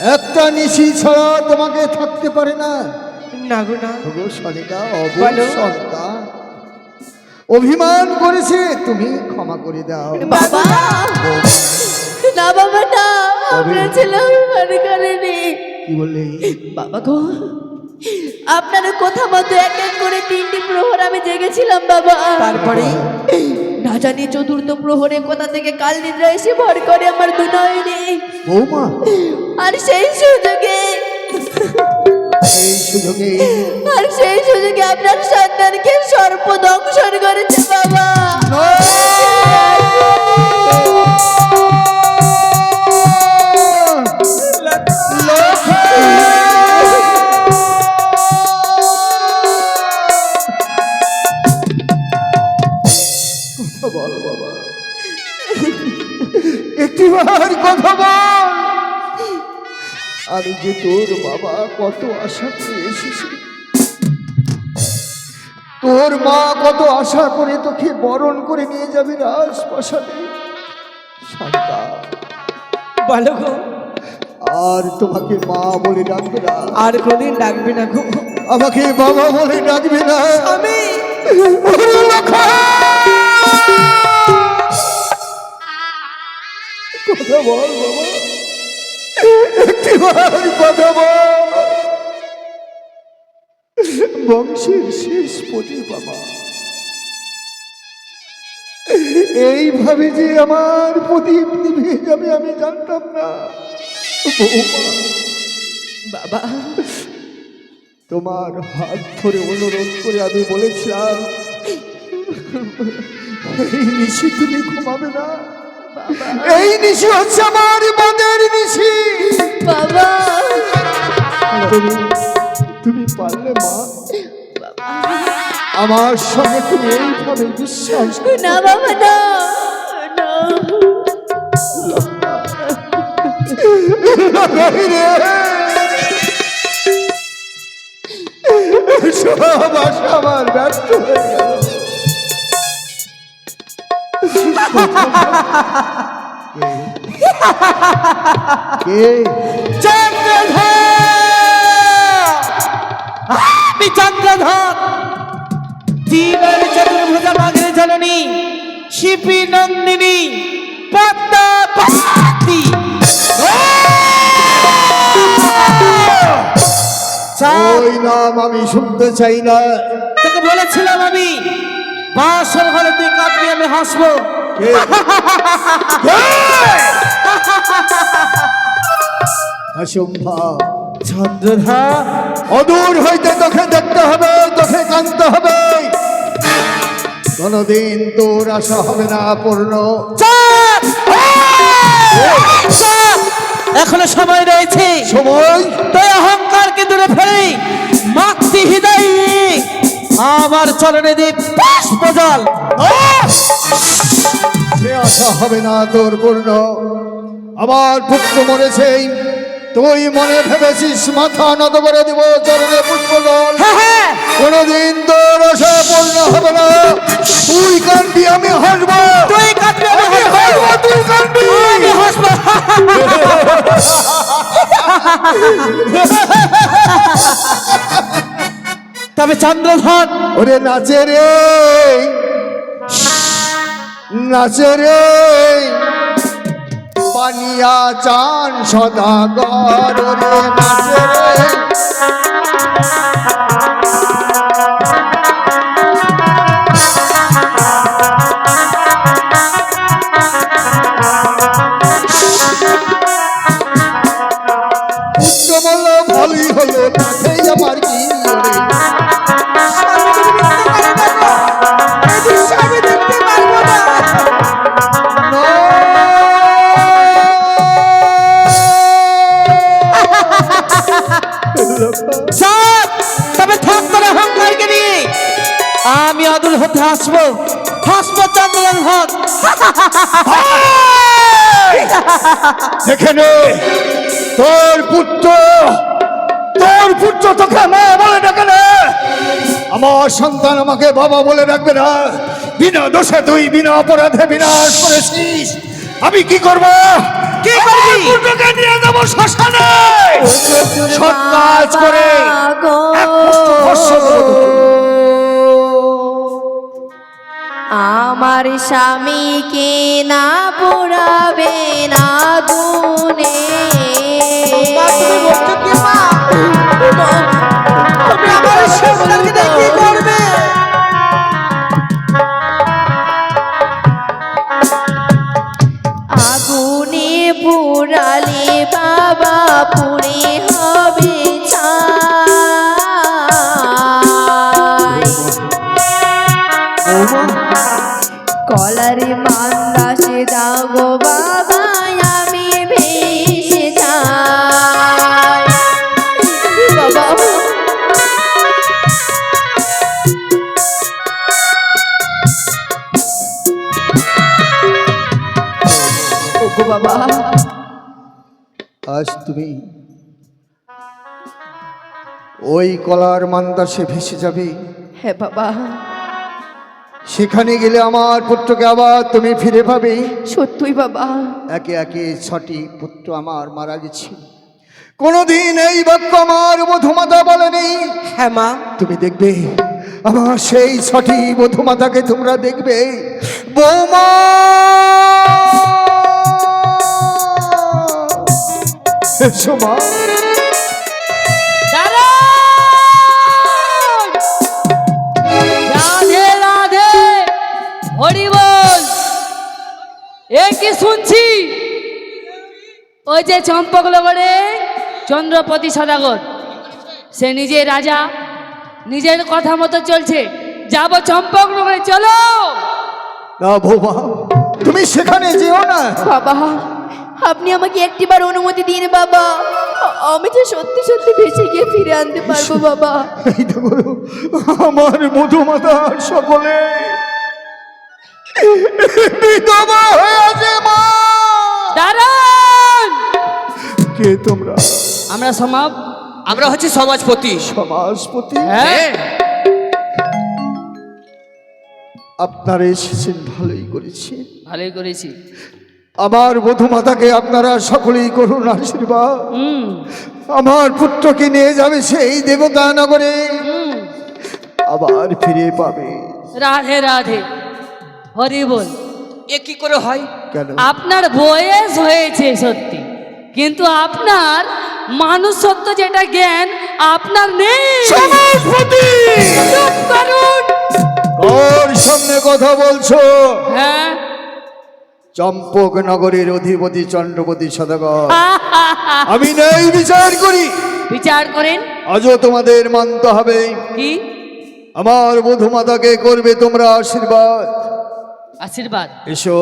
একটা নিশি ছাড়া তোমাকে থাকতে পারে না। না গো না। ওগো সলিতা বলো। সন্তান অভিমান করেছে তুমি ক্ষমা করে দাও। বাবা। না বাবা না আপনার ছেলে অভিমান করেনি। কি বললে? বাবা গো আপনার কথা মতো এক এক করে তিনটি প্রহর আমি জেগেছিলাম বাবা। তারপরে? না জানি চতুর্থ প্রহরে কোথা থেকে কাল নিদ্রা এসে ভর করে আমার দুনয়নে বৌমা। আর সেই সুযোগে এই সুযোগে আর সেই সুযোগে আপনার সন্তানকে সর্প দংশন করেছে বাবা। আমি যে তোর বাবা কত আশা করে এসেছি। তোর মা কত আশা করে তোকে বরণ করে নিয়ে যাবে রাজপ্রাসাদে। শান্তা বলো গো। আর তোমাকে মা বলে ডাকবে না। আর কোনদিন ডাকবে না গো। আমাকে বাবা বলে ডাকবে না। আমি কথা বল বাবা। বংশের শেষ পতি বাবা। এইভাবে যে আমার প্রদীপ নিভে যাবে আমি জানতাম না। বাবা, তোমার হাত ধরে অনুরোধ করে আমি বলেছিলাম, এই নিশি তুমি ঘুমাবে না। এই নিশি হচ্ছে আমার মনের নিশি। বাবা। তুমি পারলে মা। আমার সঙ্গে তুমি এইভাবে বিশ্বাস না বাবা না। সব আশা আমার ব্যর্থ হয়ে গেল। আমি চন্দ্রধর জীবন চতুর্ভুজা মাগরে জননী শিপি নন্দিনী পদ্মা পাতি ওই নাম আমি শুনতে চাই না তোকে বলেছিলাম আমি বাসর ঘরে তুই কাঁদবি, আমি হাসবো? অসম্ভব চন্দ্রধর অদূর হইতে তোকে দেখতে হবে তোকে কানতে হবে। কোনদিন তোর আশা হবে না পূর্ণ! এখনও সময় রয়েছে। সময়? তাই অহংকারকে দূরে ফেলে? মাতৃ হৃদয়। আমার চরণে দে পুষ্প জল সে আশা হবে না তোর পূর্ণ আমার পুত্র মরেছে তুই মনে ভেবেছিস মাথা নত করে দিব চরণে পুষ্প জল হ্যাঁ হ্যাঁ। কোনদিন তোর আশা পূর্ণ হবে না। তুই কানবি আমি হাসবো। তুই কাঁদবি আমি আমি হাসবো। হাসবো তুই কানবি আমি হাসবো। তবে চন্দ্রধর ওরে নাচে রে। নাচে পানিয়া চান সদাগর রে নাচে আমি আদুল হতে হাসবো। হাসবো চন্দ্রন হক। সেখানে তোর পুত্র তোর পুত্র তোকে মা বলে ডাকে না। আমার সন্তান আমাকে বাবা বলে ডাকবে না। বিনা দোষে তুই বিনা অপরাধে বিনাশ করেছিস। আমি কি করব? কি করবি? পুত্রকে নিয়ে যাব শ্মশানে। সৎ কাজ করে এক আমার স্বামীকে না পোড়াবে না গুনে তুমি আমার কলারে মান্দাসে দাও গো বাবা আমি ভেসে যাই। বাবা। বাবা। আজ তুমি ওই কলার মান্দাসে ভেসে যাবে। হ্যাঁ বাবা। সেখানে গেলে আমার পুত্রকে আবার তুমি ফিরে পাবে। সত্যই বাবা। একে একে ছটি পুত্র আমার মারা গেছে। কোনোদিন এই বাক্য আমার মধুমাতা বলেনি। হ্যাঁ মা। তুমি দেখবে আমার সেই ছটি মধুমাতাকে তোমরা দেখবে। বৌমা! এসো এ কি শুনছি? ওই যে চম্পক লগরে চন্দ্রপতি সদাগর। সে নিজে রাজা নিজের কথা মতো চলছে। যাব চম্পক নগরে চলো। না বৌমা তুমি সেখানে যেও না। বাবা আপনি আমাকে একটিবার অনুমতি দিন বাবা। আমি যে সত্যি সত্যি ভেসে গিয়ে ফিরে আনতে পারব বাবা। এই আমার মধুমাতা সকলে। বিধবা হয়ে মা! দাঁড়ান কে তোমরা? আমরা সমাপ আমরা হচ্ছে সমাজপতি। সমাজপতি? হ্যাঁ। আপনারা এসেছেন ভালোই করেছি। ভালোই করেছি। আমার মধুমাতাকে আপনারা সকলেই করুন আশীর্বাদ। হুম। আমার পুত্রকে নিয়ে যাবে সেই দেবতা নগরে। আবার ফিরে পাবে। রাধে রাধে। হরি বল। এ কি করে হয়? কেন? আপনার বয়স হয়েছে সত্যি। কিন্তু আপনার মানুষত্ব যেটা জ্ঞান আপনার নেই। ওর সামনে কথা বলছো। হ্যাঁ। চম্পক নগরের অধিপতি চন্দ্রপতি সদাগর। আমি নেই বিচার করি। বিচার করেন। আজও তোমাদের মানতে হবে। কি? আমার মধুমাতাকে করবে তোমরা আশীর্বাদ। আশীর্বাদ এসো